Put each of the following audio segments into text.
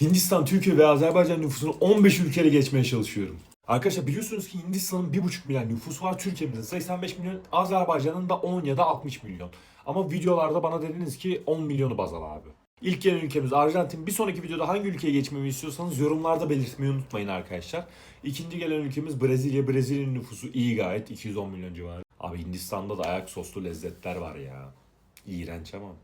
Hindistan, Türkiye ve Azerbaycan nüfusunu 15 ülkede geçmeye çalışıyorum. Arkadaşlar biliyorsunuz ki Hindistan'ın 1,5 milyar nüfusu var. Türkiye'mizin 85 milyon, Azerbaycan'ın da 10 ya da 60 milyon. Ama videolarda bana dediniz ki 10 milyonu baz al abi. İlk gelen ülkemiz Arjantin. Bir sonraki videoda hangi ülkeye geçmemi istiyorsanız yorumlarda belirtmeyi unutmayın arkadaşlar. İkinci gelen ülkemiz Brezilya. Brezilya'nın nüfusu iyi gayet. 210 milyon civarı. Abi Hindistan'da da ayak soslu lezzetler var ya. İğrenç ama.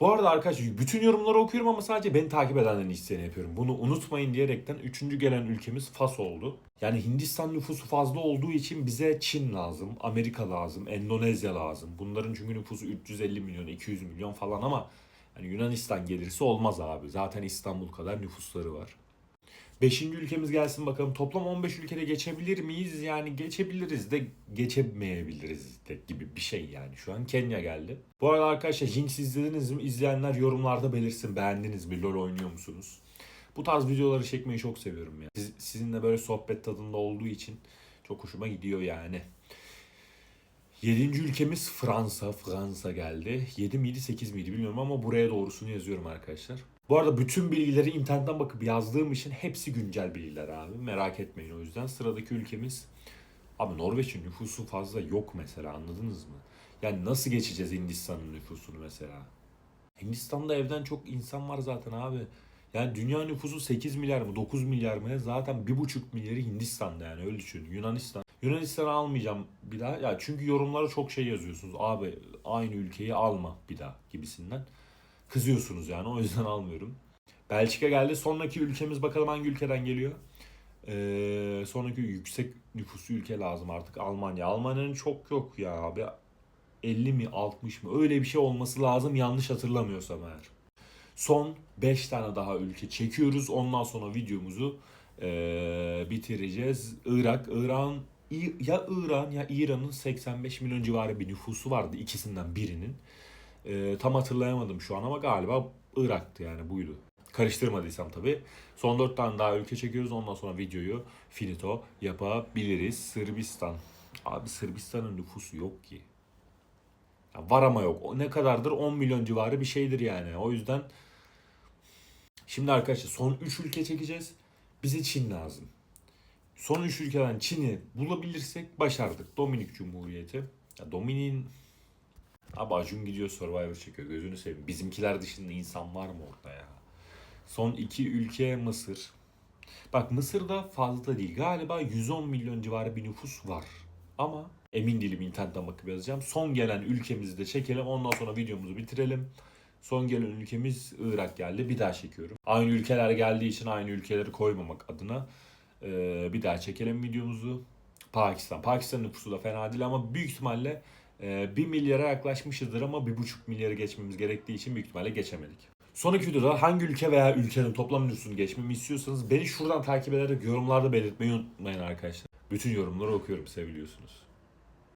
Bu arada arkadaşlar bütün yorumları okuyorum ama sadece beni takip edenlerin isteğini yapıyorum. Bunu unutmayın diyerekten üçüncü gelen ülkemiz Fas oldu. Yani Hindistan nüfusu fazla olduğu için bize Çin lazım, Amerika lazım, Endonezya lazım. Bunların çünkü nüfusu 350 milyon, 200 milyon falan ama yani Yunanistan gelirse olmaz abi. Zaten İstanbul kadar nüfusları var. Beşinci ülkemiz gelsin bakalım. Toplam 15 ülkede geçebilir miyiz? Yani geçebiliriz de geçemeyebiliriz de gibi bir şey yani. Şu an Kenya geldi. Bu arada arkadaşlar Jinx izlediniz mi? İzleyenler yorumlarda belirsin. Beğendiniz mi? LoL oynuyor musunuz? Bu tarz videoları çekmeyi çok seviyorum ya. Siz, sizinle böyle sohbet tadında olduğu için çok hoşuma gidiyor yani. Yedinci ülkemiz Fransa. Fransa geldi. 7 miydi 8 miydi bilmiyorum ama buraya doğrusunu yazıyorum arkadaşlar. Bu arada bütün bilgileri internetten bakıp yazdığım için hepsi güncel bilgiler abi. Merak etmeyin o yüzden. Sıradaki ülkemiz Abi Norveç'in nüfusu fazla yok mesela anladınız mı? Yani nasıl geçeceğiz Hindistan'ın nüfusunu mesela? Hindistan'da evden çok insan var zaten abi. Yani dünya nüfusu 8 milyar mı 9 milyar mı ne? Zaten 1,5 milyarı Hindistan'da yani öyle düşünün. Yunanistan. Yunanistan'ı almayacağım bir daha. Ya çünkü yorumlara çok şey yazıyorsunuz. Abi aynı ülkeyi alma bir daha gibisinden. Kızıyorsunuz yani o yüzden almıyorum. Belçika geldi. Sonraki ülkemiz bakalım hangi ülkeden geliyor. Ee, sonraki yüksek nüfuslu ülke lazım artık Almanya. Almanya'nın çok yok ya abi. 50 mi 60 mı öyle bir şey olması lazım yanlış hatırlamıyorsam eğer. Son 5 tane daha ülke çekiyoruz. Ondan sonra videomuzu ee, bitireceğiz. Irak, İran ya İran ya İran'ın 85 milyon civarı bir nüfusu vardı ikisinden birinin. Ee, tam hatırlayamadım şu an ama galiba Irak'tı yani buydu. Karıştırmadıysam tabii. Son 4 tane daha ülke çekiyoruz. Ondan sonra videoyu finito yapabiliriz. Sırbistan. Abi Sırbistan'ın nüfusu yok ki. Ya var ama yok. O ne kadardır? 10 milyon civarı bir şeydir yani. O yüzden şimdi arkadaşlar son 3 ülke çekeceğiz. Bize Çin lazım. Son 3 ülkeden Çin'i bulabilirsek başardık. Dominik Cumhuriyeti. Ya Dominik'in Abi Acun gidiyor Survivor çekiyor. Gözünü seveyim. Bizimkiler dışında insan var mı orada ya? Son iki ülke Mısır. Bak Mısır'da fazla değil. Galiba 110 milyon civarı bir nüfus var. Ama emin değilim internetten bakıp yazacağım. Son gelen ülkemizi de çekelim. Ondan sonra videomuzu bitirelim. Son gelen ülkemiz Irak geldi. Bir daha çekiyorum. Aynı ülkeler geldiği için aynı ülkeleri koymamak adına ee, bir daha çekelim videomuzu. Pakistan. Pakistan nüfusu da fena değil ama büyük ihtimalle e, 1 milyara yaklaşmışızdır ama 1,5 milyarı geçmemiz gerektiği için büyük ihtimalle geçemedik. Sonraki videoda hangi ülke veya ülkenin toplam nüfusunu geçmemi istiyorsanız beni şuradan takip ederek yorumlarda belirtmeyi unutmayın arkadaşlar. Bütün yorumları okuyorum seviliyorsunuz.